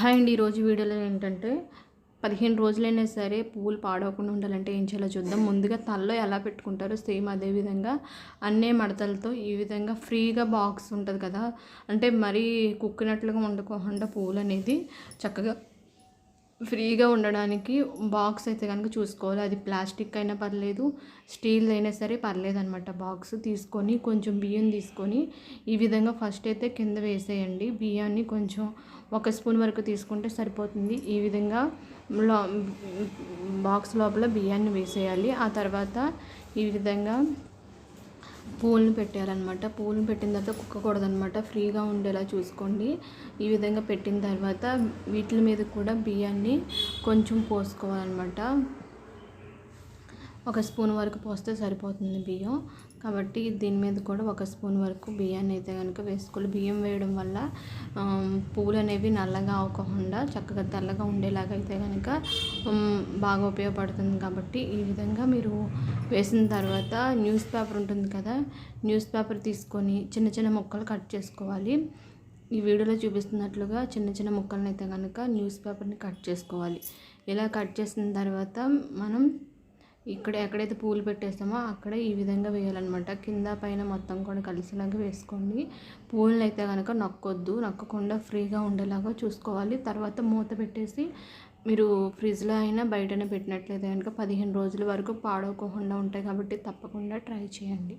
Hi అండి. ఈరోజు వీడియోలో ఏంటంటే పదిహేను రోజులైనా సరే పువ్వులు పాడవకుండా ఉండాలంటే ఏం చేయాలో చూద్దాం. ముందుగా తలలో ఎలా పెట్టుకుంటారో సేమ్ అదే విధంగా అన్నే మడతలతో ఈ విధంగా ఫ్రీగా బాక్స్ ఉంటుంది కదా. అంటే మరీ కుక్కినట్లుగా వండుకోకుండా పువ్వులు అనేది చక్కగా ఫ్రీగా ఉండడానికి బాక్స్ అయితే కనుక చూసుకోవాలి. అది ప్లాస్టిక్ అయినా పర్లేదు స్టీల్ అయినా సరే పర్లేదు అనమాట బాక్స్. తీసుకొని కొంచెం బియ్యం తీసుకొని ఈ విధంగా ఫస్ట్ అయితే కింద వేసేయండి. బియ్యాన్ని కొంచెం ఒక స్పూన్ వరకు తీసుకుంటే సరిపోతుంది. ఈ విధంగా బాక్స్ లోపల బియ్యాన్ని వేసేయాలి. ఆ తర్వాత ఈ విధంగా పూలను పెట్టారనమాట. పూలను పెట్టిన తర్వాత కుక్కకూడదనమాట. ఫ్రీగా ఉండేలా చూసుకోండి. ఈ విధంగా పెట్టిన తర్వాత వీటి మీద కూడా బియ్యాన్ని కొంచెం పోసుకోవాలన్నమాట ఒక స్పూన్ వరకు పోస్తే సరిపోతుంది బియ్యం. కాబట్టి దీని మీద కూడా ఒక స్పూన్ వరకు బియ్యాన్ని అయితే కనుక వేసుకోవాలి. బియ్యం వేయడం వల్ల పువ్వులు అనేవి నల్లగా అవ్వకుండా చక్కగా తెల్లగా ఉండేలాగా అయితే కనుక బాగా ఉపయోగపడుతుంది. కాబట్టి ఈ విధంగా మీరు వేసిన తర్వాత న్యూస్ పేపర్ ఉంటుంది కదా న్యూస్ పేపర్ తీసుకొని చిన్న చిన్న ముక్కలు కట్ చేసుకోవాలి. ఈ వీడియోలో చూపిస్తున్నట్లుగా చిన్న చిన్న ముక్కలను అయితే కనుక న్యూస్ పేపర్ని కట్ చేసుకోవాలి. ఇలా కట్ చేసిన తర్వాత మనం ఇక్కడ ఎక్కడైతే పూలు పెట్టేస్తామో అక్కడ ఈ విధంగా వేయాలన్నమాట. కింద పైన మొత్తం కూడా కలిసేలాగా వేసుకోండి. పూలను అయితే కనుక నొక్కొద్దు. నొక్కకుండా ఫ్రీగా ఉండేలాగా చూసుకోవాలి. తర్వాత మూత పెట్టేసి మీరు ఫ్రిడ్జ్లో అయినా బయటనే పెట్టినట్లయితే కనుక పదిహేను రోజుల వరకు పాడవకోకుండా ఉంటాయి కాబట్టి తప్పకుండా ట్రై చేయండి.